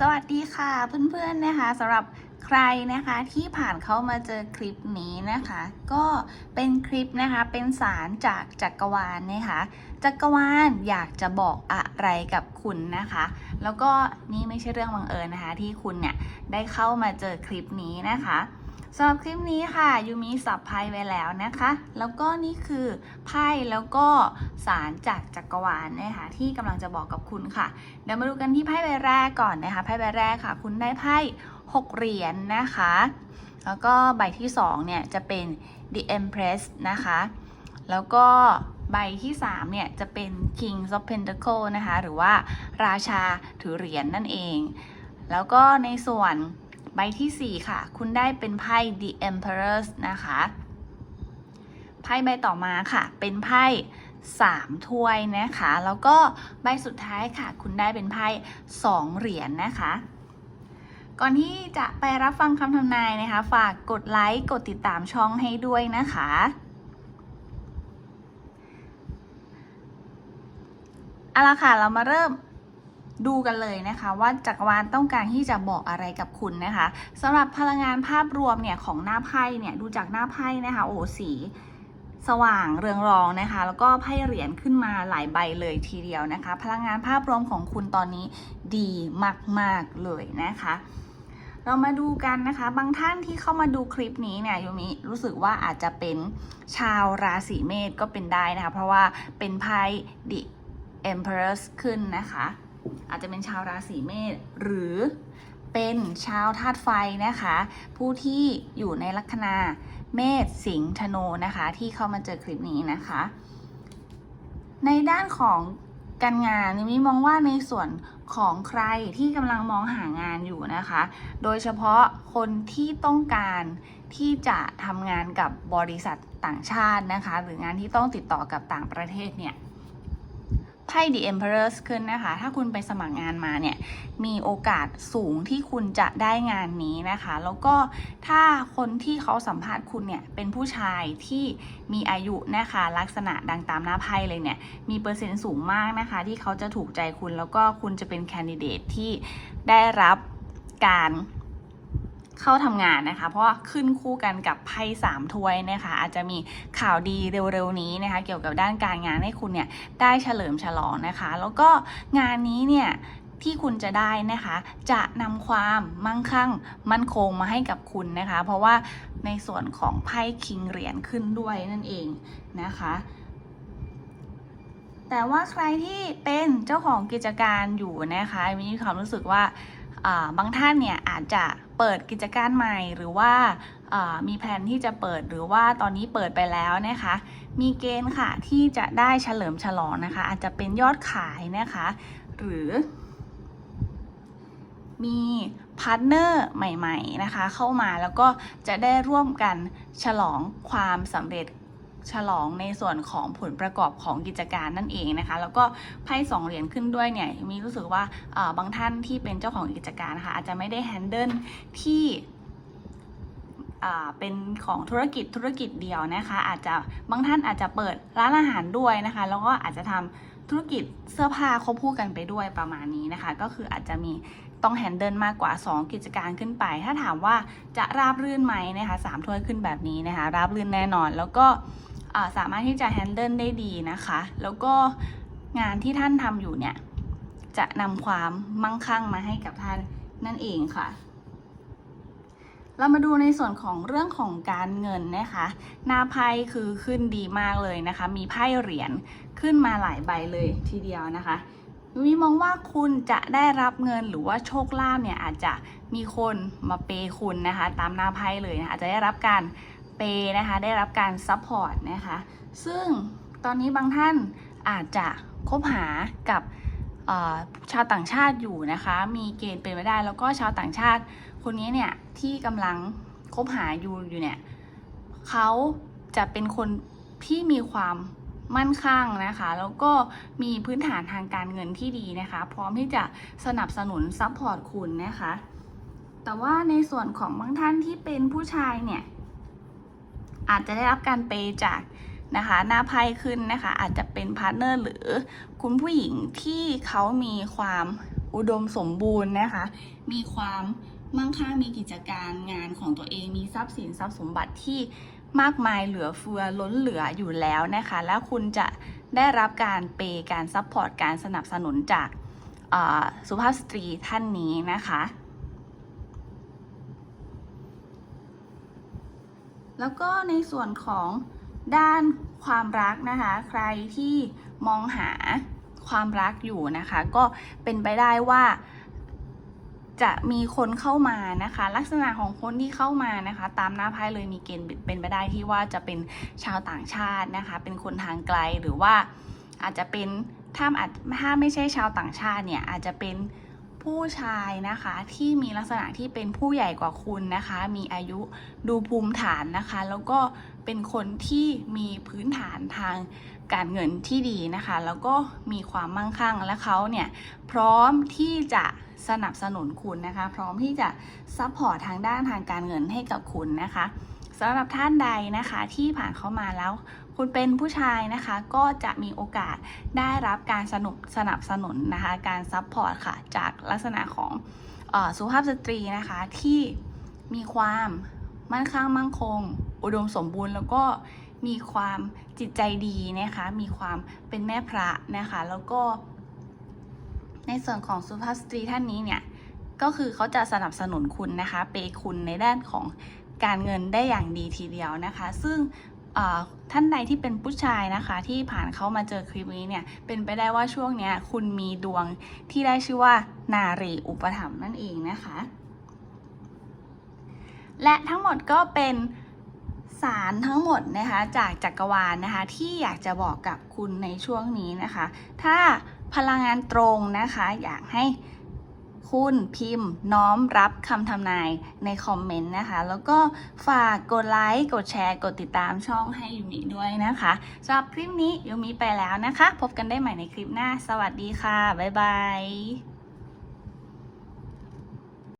สวัสดีค่ะเพื่อนๆนะคะสำหรับใครนะคะที่ผ่านเข้ามาเจอคลิปนี้นะคะ ก็เป็นคลิปนะคะเป็นสารจากจักรวาลนะคะจักรวาลอยากจะบอกอะไรกับคุณนะคะ แล้วก็นี่ไม่ใช่เรื่องบังเอิญนะคะ ที่คุณเนี่ยได้เข้ามาเจอคลิปนี้นะคะ สำหรับคลิปนี้ค่ะยูมีสับไพ่ไว้แล้วนะคะ แล้วก็นี่คือไพ่แล้วก็สารจากจักรวาลนะคะที่กำลังจะบอกกับคุณค่ะ เดี๋ยวมาดูกันที่ไพ่ใบแรกก่อนนะคะไพ่ใบแรกค่ะ คุณได้ไพ่6เหรียญนนะคะ แล้วก็ใบที่2เนี่ยจะเป็น the empress นะคะ แล้วก็ใบที่3เนี่ยจะเป็น king of pentacle นะคะ หรือว่าราชาถือเหรียญนนั่นเอง แล้วก็ในส่วน ใบทีสี่ 4 ค่ะ คุณได้เป็นไพ่ the emperors นะคะ ไพ่ใบต่อมาค่ะ เป็นไพ่3ถ้วยนะคะ แล้วก็ใบสุดท้ายค่ะ คุณได้เป็นไพ่2เหรียญนนะคะ ก่อนที่จะไปรับฟังคำทำนายนะคะ ฝากกดไลค์ กดติดตามช่องให้ด้วยนะคะ เอาละค่ะ เรามาเริ่ม ดูกันเลยนะคะว่าจักรวาลต้องการที่จะบอกอะไรกับคุณนะคะสำหรับพลังงานภาพรวมเนี่ยของหน้าไพ่เนี่ยดูจากหน้าไพ่นะคะโอ้สีสว่างเรืองรองนะคะ แล้วก็ไพ่เหรียญขึ้นมาหลายใบเลยทีเดียวนะคะ พลังงานภาพรวมของคุณตอนนี้ดีมาก ๆ เลยนะคะ เรามาดูกันนะคะ บางท่านที่เข้ามาดูคลิปนี้เนี่ยยูมิรู้สึกว่าอาจจะเป็นชาวราศีเมษก็เป็นได้นะคะ เพราะว่าเป็นไพ่ The Empress ขึ้นนะคะ อาจจะเป็นชาวราศีเมษหรือเป็นชาวธาตุไฟนะคะ ผู้ที่อยู่ในลัคนาเมษสิงห์ธนูนะคะ ที่เข้ามาเจอคลิปนี้นะคะ ในด้านของการงานนี่มิมองว่าในส่วนของใครที่กำลังมองหางานอยู่นะคะ โดยเฉพาะคนที่ต้องการที่จะทำงานกับบริษัทต่างชาตินะคะ หรืองานที่ต้องติดต่อกับต่างประเทศเนี่ย ไพ่ The Emperors ขึ้นนะคะ ถ้าคุณไปสมัครงานมาเนี่ย มีโอกาสสูงที่คุณจะได้งานนี้นะคะ แล้วก็ถ้าคนที่เขาสัมภาษณ์คุณเนี่ย เป็นผู้ชายที่มีอายุนะคะ ลักษณะดังตามหน้าไพ่เลยเนี่ย มีเปอร์เซ็นต์สูงมากนะคะ ที่เขาจะถูกใจคุณ แล้วก็คุณจะเป็นแคนดิเดตที่ได้รับการ เข้าทำงานนะคะ เพราะขึ้นคู่กันกับไพ่สามถ้วยนะคะ อาจจะมีข่าวดีเร็วๆนี้นะคะ เกี่ยวกับด้านการงานให้คุณเนี่ยได้เฉลิมฉลองนะคะ แล้วก็งานนี้เนี่ยที่คุณจะได้นะคะ จะนำความมั่งคั่งมั่นคงมาให้กับคุณนะคะ เพราะว่าในส่วนของไพ่คิงเหรียญขึ้นด้วยนั่นเองนะคะแต่ว่าใครที่เป็นเจ้าของกิจการอยู่นะคะ มีความรู้สึกว่าบางท่านเนี่ย จจะเปิดกิจการใหม่หรือว่าอ่ามีแผนที่จะเปิดหรือว่าตอนนี้เปิดไปแล้วนะคะ มีเกณฑ์ค่ะที่จะได้เฉลิมฉลองนะคะ อาจจะเป็นยอดขายนะคะ หรือมีพาร์ทเนอร์ใหม่ ๆ นะคะ เข้ามาแล้วก็จะได้ร่วมกันฉลองความสำเร็จ ฉลองในส่วนของผลประกอบของกิจการนั่นเองนะคะ แล้วก็ไพ่สองเหรียญขึ้นด้วยเนี่ยมีรู้สึกว่าบางท่านที่เป็นเจ้าของกิจการนะคะอาจจะไม่ได้แฮนเดิลที่เป็นของธุรกิจธุรกิจเดียวนะคะ อาจจะบางท่านอาจจะเปิดร้านอาหารด้วยนะคะ แล้วก็อาจจะทำธุรกิจเสื้อผ้าควบคู่กันไปด้วยประมาณนี้นะคะ ก็คืออาจจะมีต้องแฮนเดิลมากกว่า 2 กิจการขึ้นไป ถ้าถามว่าจะราบรื่นไหมนะคะสามถ้วยขึ้นแบบนี้นะคะ ราบรื่นแน่นอนแล้วก็ สามารถที่จะแฮนเดิลได้ดีนะคะ แล้วก็งานที่ท่านทำอยู่เนี่ย จะนำความมั่งคั่งมาให้กับท่านนั่นเองค่ะ เรามาดูในส่วนของเรื่องของการเงินนะคะ หน้าไพ่คือขึ้นดีมากเลยนะคะ มีไพ่เหรียญขึ้นมาหลายใบเลยทีเดียวนะคะวิมองว่าคุณจะได้รับเงินหรือว่าโชคลาภเนี่ยอาจจะมีคนมาเปย์คุณนะคะ ตามหน้าไพ่เลยนะคะอาจจะได้รับการ เปนะคะ ได้รับการซัพพอร์ตนะคะ ซึ่งตอนนี้บางท่านอาจจะคบหากับชาวต่างชาติอยู่นะคะ มีเกณฑ์เป็นไปได้ แล้วก็ชาวต่างชาติคนนี้เนี่ยที่กำลังคบหาอยู่อยู่เนี่ยเขาจะเป็นคนที่มีความมั่นคงนะคะ แล้วก็มีพื้นฐานทางการเงินที่ดีนะคะ พร้อมที่จะสนับสนุนซัพพอร์ตคุณนะคะ แต่ว่าในส่วนของบางท่านที่เป็นผู้ชายเนี่ย อาจจะได้รับการเปย์จากนะคะหน้าไพ่ขึ้นนะคะ อาจจะเป็นพาร์ทเนอร์หรือคุณผู้หญิงที่เขามีความอุดมสมบูรณ์นะคะ มีความมั่งคั่งมีกิจการงานของตัวเองมีทรัพย์สินทรัพย์สมบัติที่มากมายเหลือเฟือล้นเหลืออยู่แล้วนะคะ แล้วคุณจะได้รับการเปย์การซัพพอร์ตการสนับสนุนจากสุภาพสตรีท่านนี้นะคะ แล้วก็ในส่วนของด้านความรักนะคะ ใครที่มองหาความรักอยู่นะคะ ก็เป็นไปได้ว่า จะมีคนเข้ามานะคะ ลักษณะของคนที่เข้ามานะคะ ตามหน้าไพ่เลยมีเกณฑ์เป็นไปได้ที่ว่าจะเป็นชาวต่างชาตินะคะ เป็นคนทางไกลหรือว่าอาจจะเป็นถ้าอาจถ้าไม่ใช่ชาวต่างชาติเนี่ยอาจจะเป็น ผู้ชายนะคะที่มีลักษณะที่เป็นผู้ใหญ่กว่าคุณนะคะ มีอายุดูภูมิฐานนะคะ แล้วก็เป็นคนที่มีพื้นฐานทางการเงินที่ดีนะคะ แล้วก็มีความมั่งคั่งและเขาเนี่ยพร้อมที่จะสนับสนุนคุณนะคะ พร้อมที่จะซัพพอร์ตทางด้านทางการเงินให้กับคุณนะคะ สำหรับท่านใดนะคะที่ผ่านเข้ามาแล้ว คุณเป็นผู้ชายนะคะก็จะมีโอกาสได้รับการสนุกสนับสนุนนะคะการซัพพอร์ตค่ะจากลักษณะของออสุภาพสตรีนะคะที่มีความมั่นคงมั่งคง อุดมสมบูรณ์ แล้วก็มีความจิตใจดีนะคะมีความเป็นแม่พระนะคะแล้วก็ ในส่วนของสุภาพสตรีท่านนี้เนี่ยก็คือเขาจะสนับสนุนคุณนะคะเปย์คุณในด้านของ การเงินได้อย่างดีทีเดียวนะคะ ซึ่งท่านใดที่เป็นผู้ชายนะคะที่ผ่านเข้ามาเจอคลิปนี้เนี่ยเป็นไปได้ว่าช่วงนี้คุณมีดวงที่ได้ชื่อว่านารีอุปถัมภ์นั่นเองนะคะ และทั้งหมดก็เป็นสารทั้งหมดนะคะจากจักรวาลนะคะที่อยากจะบอกกับคุณในช่วงนี้นะคะ ถ้าพลังงานตรงนะคะอยากให้ คุณพิมพ์น้อมรับคำทำนายในคอมเมนต์นะคะ แล้วก็ฝากกดไลค์กดแชร์กดติดตามช่องให้ยูมิด้วยนะคะสำหรับคลิปนี้ยูมิไปแล้วนะคะ พบกันได้ใหม่ในคลิปหน้า สวัสดีค่ะ บ๊ายบาย